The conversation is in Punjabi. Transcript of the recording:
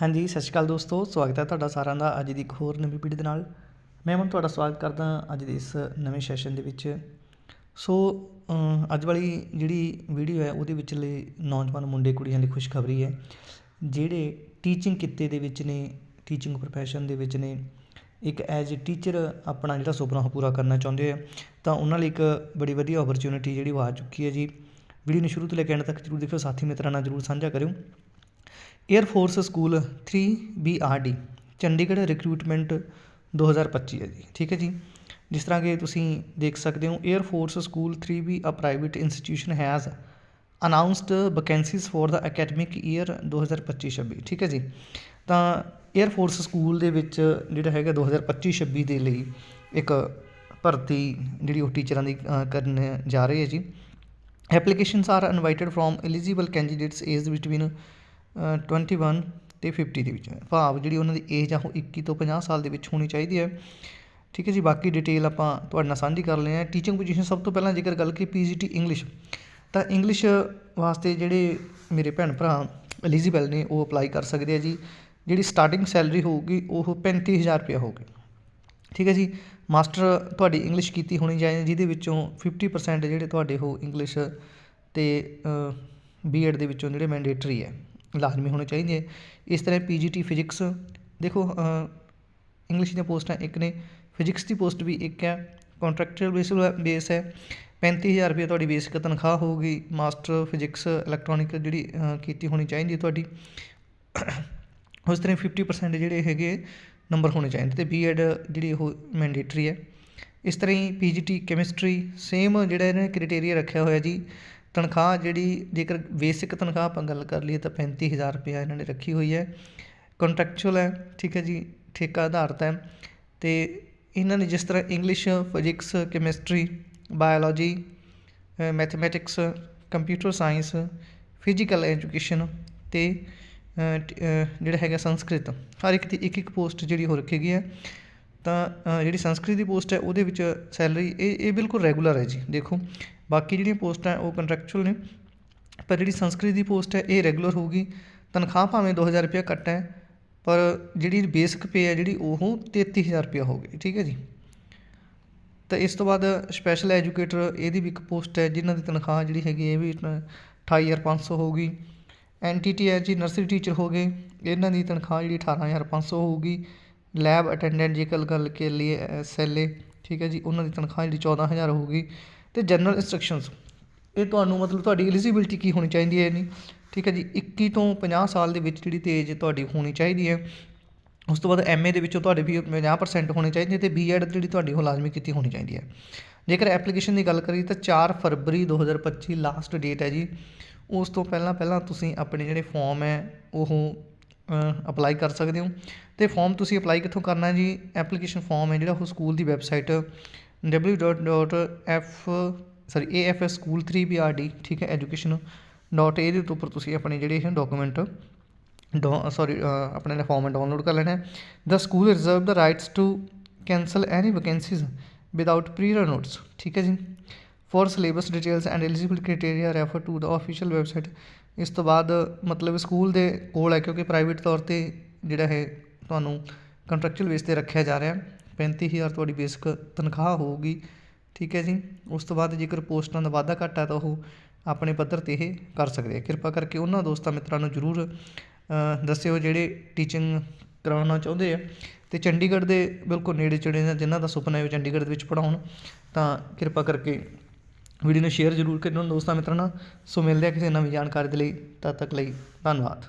ਹਾਂਜੀ, ਸਤਿ ਸ਼੍ਰੀ ਅਕਾਲ ਦੋਸਤੋ, ਸਵਾਗਤ ਹੈ ਤੁਹਾਡਾ ਸਾਰਿਆਂ ਦਾ ਅੱਜ ਦੀ ਇੱਕ ਹੋਰ ਨਵੀਂ ਪੀੜ੍ਹੀ ਦੇ ਨਾਲ। ਮੈਂ ਹੁਣ ਤੁਹਾਡਾ ਸਵਾਗਤ ਕਰਦਾ ਅੱਜ ਦੇ ਇਸ ਨਵੇਂ ਸੈਸ਼ਨ ਦੇ ਵਿੱਚ। ਸੋ ਅੱਜ ਵਾਲੀ ਜਿਹੜੀ ਵੀਡੀਓ ਹੈ, ਉਹਦੇ ਵਿੱਚਲੇ ਨੌਜਵਾਨ ਮੁੰਡੇ ਕੁੜੀਆਂ ਦੀ ਖੁਸ਼ਖਬਰੀ ਹੈ, ਜਿਹੜੇ ਟੀਚਿੰਗ ਕਿੱਤੇ ਦੇ ਵਿੱਚ ਨੇ ਟੀਚਿੰਗ profession ਦੇ ਵਿੱਚ ਨੇ, ਇੱਕ ਐਜ਼ ਅ ਟੀਚਰ ਆਪਣਾ ਜਿਹੜਾ ਸੁਪਨਾ ਉਹ ਪੂਰਾ ਕਰਨਾ ਚਾਹੁੰਦੇ ਆ, ਤਾਂ ਉਹਨਾਂ ਲਈ ਇੱਕ ਬੜੀ ਵਧੀਆ ਓਪਰਚ्युनिटी ਜਿਹੜੀ ਆ ਚੁੱਕੀ ਹੈ ਜੀ। ਵੀਡੀਓ ਨੂੰ ਸ਼ੁਰੂ ਤੋਂ ਲੈ ਕੇ ਐਂਡ ਤੱਕ ਜਰੂਰ ਦੇਖਿਓ, ਸਾਥੀ ਮਿੱਤਰਾਂ ਨਾਲ ਜਰੂਰ ਸਾਂਝਾ ਕਰਿਓ। Air force school three B R D Chandigarh recruitment ਦੋ ਹਜ਼ਾਰ ਪੱਚੀ ਹੈ ਜੀ, ਠੀਕ ਹੈ ਜੀ। ਜਿਸ ਤਰ੍ਹਾਂ ਕਿ ਤੁਸੀਂ ਦੇਖ ਸਕਦੇ ਹੋ air force school three B R private institution has announced vacancies for the academic year 2025-26 ਠੀਕ ਹੈ ਜੀ। ਤਾਂ ਏਅਰ ਫੋਰਸ ਸਕੂਲ ਦੇ ਵਿੱਚ ਜਿਹੜਾ ਹੈਗਾ 2025-26 ਦੇ ਲਈ ਇੱਕ ਭਰਤੀ ਜਿਹੜੀ ਉਹ ਟੀਚਰਾਂ ਦੀ ਕਰਨ ਜਾ ਰਹੀ ਹੈ ਜੀ। Applications are invited from eligible candidates age between twenty one ਅਤੇ ਫਿਫਟੀ ਦੇ ਵਿੱਚ। ਭਾਵ ਜਿਹੜੀ ਉਹਨਾਂ ਦੀ ਏਜ ਆ, ਉਹ 21 ਤੋਂ 50 ਸਾਲ ਦੇ ਵਿੱਚ ਹੋਣੀ ਚਾਹੀਦੀ ਹੈ। ਠੀਕ ਹੈ ਜੀ, ਬਾਕੀ ਡਿਟੇਲ ਆਪਾਂ ਤੁਹਾਡੇ ਨਾਲ ਸਾਂਝੀ ਕਰ ਲਈ ਹਾਂ। ਟੀਚਿੰਗ ਪੋਜੀਸ਼ਨ ਸਭ ਤੋਂ ਪਹਿਲਾਂ ਜੇਕਰ ਗੱਲ ਕੀ ਪੀਜੀਟੀ ਇੰਗਲਿਸ਼ ਤਾਂ ਇੰਗਲਿਸ਼ ਵਾਸਤੇ ਜਿਹੜੇ ਮੇਰੇ ਭੈਣ ਭਰਾ ਐਲੀਜੀਬਲ ਨੇ, ਉਹ ਅਪਲਾਈ ਕਰ ਸਕਦੇ ਆ ਜੀ। ਜਿਹੜੀ ਸਟਾਰਟਿੰਗ ਸੈਲਰੀ ਹੋਊਗੀ, ਉਹ 35000 ਰੁਪਏ ਹੋਊਗੀ। ਠੀਕ ਹੈ ਜੀ, ਮਾਸਟਰ ਤੁਹਾਡੀ ਇੰਗਲਿਸ਼ ਕੀਤੀ ਹੋਣੀ ਚਾਹੀਦੀ, ਜਿਹਦੇ ਵਿੱਚੋਂ 50% ਜਿਹੜੇ ਤੁਹਾਡੇ ਉਹ ਇੰਗਲਿਸ਼ ਤੇ ਬੀਐਡ ਦੇ ਵਿੱਚੋਂ ਜਿਹੜੇ ਮੈਂਡੇਟਰੀ ਹੈ। ਲਾਜ਼ਮੀ ਹੋਣੇ ਚਾਹੀਦੇ ਹੈ। ਇਸ ਤਰ੍ਹਾਂ ਪੀਜੀਟੀ ਫਿਜ਼ਿਕਸ ਦੇਖੋ ਇੰਗਲਿਸ਼ ਦੀਆਂ ਪੋਸਟਾਂ ਇੱਕ ਨੇ ਫਿਜ਼ਿਕਸ ਦੀ ਪੋਸਟ ਵੀ ਇੱਕ ਹੈ ਕੰਟਰੈਕਚੁਅਲ ਬੇਸ ਬੇਸ ਹੈ। 35000 ਰੁਪਏ ਤੁਹਾਡੀ ਬੇਸਿਕ ਤਨਖਾਹ ਹੋਊਗੀ ਮਾਸਟਰ ਫਿਜ਼ਿਕਸ ਇਲੈਕਟ੍ਰੋਨਿਕ ਜਿਹੜੀ ਕੀਤੀ ਹੋਣੀ ਚਾਹੀਦੀ ਹੈ ਤੁਹਾਡੀ। ਉਸ ਤਰ੍ਹਾਂ 50% ਜਿਹੜੇ ਹੈਗੇ ਨੰਬਰ ਹੋਣੇ ਚਾਹੀਦੇ ਤੇ ਬੀਐਡ ਜਿਹੜੀ ਉਹ ਮੈਂਡੇਟਰੀ ਹੈ। ਇਸ ਤਰ੍ਹਾਂ ਹੀ ਪੀਜੀਟੀ ਕੈਮਿਸਟਰੀ ਸੇਮ ਜਿਹੜਾ ਇਹਨੇ ਕ੍ਰਾਈਟੇਰੀਆ ਰੱਖਿਆ ਹੋਇਆ ਜੀ ਤਨਖਾਹ ਜਿਹੜੀ, ਜੇਕਰ ਬੇਸਿਕ ਤਨਖਾਹ ਆਪਾਂ ਗੱਲ ਕਰ ਲਈਏ ਤਾਂ 35000 ਰੁਪਇਆ ਇਹਨਾਂ ਨੇ ਰੱਖੀ ਹੋਈ ਹੈ। ਕੰਟਰੈਕਚੁਅਲ ਹੈ, ਠੀਕ ਹੈ ਜੀ, ਠੇਕਾ ਆਧਾਰਿਤ ਹੈ। ਤੇ ਇਹਨਾਂ ਨੇ ਜਿਸ ਤਰ੍ਹਾਂ English physics chemistry biology mathematics computer science physical education ਤੇ ਜਿਹੜਾ ਹੈਗਾ ਸੰਸਕ੍ਰਿਤ, ਹਰ ਇੱਕ ਦੀ ਇੱਕ ਇੱਕ ਪੋਸਟ ਜਿਹੜੀ ਹੋ ਰੱਖੀ ਗਈ ਹੈ। ਤਾਂ ਜਿਹੜੀ ਸੰਸਕ੍ਰਿਤ ਦੀ ਪੋਸਟ ਹੈ, ਉਹਦੇ ਵਿੱਚ ਸੈਲਰੀ ਇਹ ਇਹ ਬਿਲਕੁਲ ਰੈਗੂਲਰ ਹੈ ਜੀ, ਦੇਖੋ। ਬਾਕੀ ਜਿਹੜੀਆਂ ਪੋਸਟਾਂ ਹੈ ਉਹ ਕੰਟਰੈਕਚੁਅਲ ਨੇ, ਪਰ ਜਿਹੜੀ ਸੰਸਕ੍ਰਿਤ ਦੀ ਪੋਸਟ ਹੈ, ਇਹ ਰੈਗੂਲਰ ਹੋਊਗੀ। ਤਨਖਾਹ ਭਾਵੇਂ 2000 ਰੁਪਏ ਘੱਟ ਹੈ, ਪਰ ਜਿਹੜੀ ਬੇਸਿਕ ਪੇ ਹੈ ਜਿਹੜੀ, ਉਹ 33000 ਰੁਪਏ ਹੋਊਗੀ ਠੀਕ ਹੈ ਜੀ। ਤਾਂ ਇਸ ਤੋਂ ਬਾਅਦ ਸਪੈਸ਼ਲ ਐਜੂਕੇਟਰ ਇਹਦੀ ਵੀ ਇੱਕ ਪੋਸਟ ਹੈ, ਜਿਨ੍ਹਾਂ ਦੀ ਤਨਖਾਹ ਜਿਹੜੀ ਹੈਗੀ ਇਹ ਵੀ 28500 ਹੋਊਗੀ ਐਨਟੀਟੀ ਹੈ ਜੀ ਨਰਸਰੀ ਟੀਚਰ ਹੋ ਗਏ, ਇਹਨਾਂ ਦੀ ਤਨਖਾਹ ਜਿਹੜੀ 18500 ਹੋਊਗੀ ਲੈਬ ਅਟੈਂਡੈਂਟ ਜੇਕਰ ਗੱਲ ਕੇ ਲਈ ਐਸਐਲਏ ਠੀਕ ਹੈ ਜੀ, ਉਹਨਾਂ ਦੀ ਤਨਖਾਹ ਜਿਹੜੀ 14000 ਹੋਊਗੀ ਅਤੇ ਜਨਰਲ ਇੰਸਟਰਕਸ਼ਨਸ ਇਹ ਤੁਹਾਨੂੰ ਮਤਲਬ ਤੁਹਾਡੀ ਐਲੀਜੀਬਿਲਟੀ ਕੀ ਹੋਣੀ ਚਾਹੀਦੀ ਹੈ ਨਹੀਂ ਠੀਕ ਹੈ ਜੀ 21 ਤੋਂ 50 ਸਾਲ ਦੇ ਵਿੱਚ ਜਿਹੜੀ ਤੇਜ ਤੁਹਾਡੀ ਹੋਣੀ ਚਾਹੀਦੀ ਹੈ। ਉਸ ਤੋਂ ਬਾਅਦ ਐਮਏ ਦੇ ਵਿੱਚੋਂ ਤੁਹਾਡੇ ਵੀ 50% ਹੋਣੇ ਚਾਹੀਦੇ ਤੇ ਬੀਐਡ ਜਿਹੜੀ ਤੁਹਾਡੀ ਉਹ ਲਾਜ਼ਮੀ ਕੀਤੀ ਹੋਣੀ ਚਾਹੀਦੀ ਹੈ। ਜੇਕਰ ਐਪਲੀਕੇਸ਼ਨ ਦੀ ਗੱਲ ਕਰੀਏ ਤਾਂ 4 ਫਰਵਰੀ 2025 ਲਾਸਟ ਡੇਟ ਹੈ ਜੀ। ਉਸ ਤੋਂ ਪਹਿਲਾਂ ਪਹਿਲਾਂ ਤੁਸੀਂ ਆਪਣੇ ਜਿਹੜੇ ਫਾਰਮ ਹੈ, ਉਹ ਅਪਲਾਈ ਕਰ ਸਕਦੇ ਹੋ। ਤੇ ਫਾਰਮ ਤੁਸੀਂ ਅਪਲਾਈ ਕਿੱਥੋਂ ਕਰਨਾ ਜੀ? ਐਪਲੀਕੇਸ਼ਨ ਫਾਰਮ ਹੈ ਜਿਹੜਾ ਉਹ ਸਕੂਲ ਦੀ website W dot dot www.f sorry AFS school three B R D ਠੀਕ ਹੈ ਐਜੂਕੇਸ਼ਨ ਡਾਟ ਇਹਦੇ ਉੱਪਰ ਤੁਸੀਂ ਆਪਣੇ ਜਿਹੜੇ ਇਹ ਡਾਕੂਮੈਂਟ ਸੌਰੀ ਆਪਣੇ ਫਾਰਮ ਡਾਊਨਲੋਡ ਕਰ ਲੈਣਾ ਹੈ। The school reserve the rights to cancel any vacancies without prior notes ਠੀਕ ਹੈ ਜੀ। For syllabus details and eligible criteria refer to the official website ਇਸ ਤੋਂ ਬਾਅਦ ਮਤਲਬ ਸਕੂਲ ਦੇ ਕੋਲ ਹੈ, ਕਿਉਂਕਿ ਪ੍ਰਾਈਵੇਟ ਤੌਰ ਤੇ ਜਿਹੜਾ ਹੈ ਤੁਹਾਨੂੰ ਕੰਟਰੈਕਚੁਅਲ ਬੇਸ ਤੇ ਰੱਖਿਆ ਜਾ ਰਿਹਾ ਪੈਂਤੀ ਹਜ਼ਾਰ ਤੁਹਾਡੀ ਬੇਸਿਕ ਤਨਖਾਹ ਹੋਊਗੀ, ਠੀਕ ਹੈ ਜੀ। ਉਸ ਤੋਂ ਬਾਅਦ ਜੇਕਰ ਪੋਸਟਾਂ ਦਾ ਵਾਧਾ ਘੱਟ ਹੈ ਤਾਂ ਉਹ ਆਪਣੇ ਪੱਧਰ ਤੇ ਇਹ ਕਰ ਸਕਦੇ ਆ। ਕਿਰਪਾ ਕਰਕੇ ਉਹਨਾਂ ਦੋਸਤਾਂ ਮਿੱਤਰਾਂ ਨੂੰ ਜ਼ਰੂਰ ਦੱਸਿਓ ਜਿਹੜੇ ਟੀਚਿੰਗ ਕਰਾਉਣਾ ਚਾਹੁੰਦੇ ਆ। ਤੇ ਚੰਡੀਗੜ੍ਹ ਦੇ ਬਿਲਕੁਲ ਨੇੜੇ ਚੜੇ ਨੇ ਜਿਨ੍ਹਾਂ ਦਾ ਸੁਪਨਾ ਹੈ ਉਹ ਚੰਡੀਗੜ੍ਹ ਦੇ ਵਿੱਚ ਪੜਾਉਣ ਤਾਂ ਕਿਰਪਾ ਕਰਕੇ ਵੀਡੀਓ ਨੂੰ ਸ਼ੇਅਰ ਜ਼ਰੂਰ ਕਰਿਓ ਦੋਸਤਾਂ ਮਿੱਤਰਾਂ ਨਾਲ। ਸੋ ਮਿਲਦੇ ਆ ਕਿਸੇ ਨਵੀਂ ਜਾਣਕਾਰੀ ਦੇ ਲਈ, ਤਦ ਤੱਕ ਲਈ ਧੰਨਵਾਦ।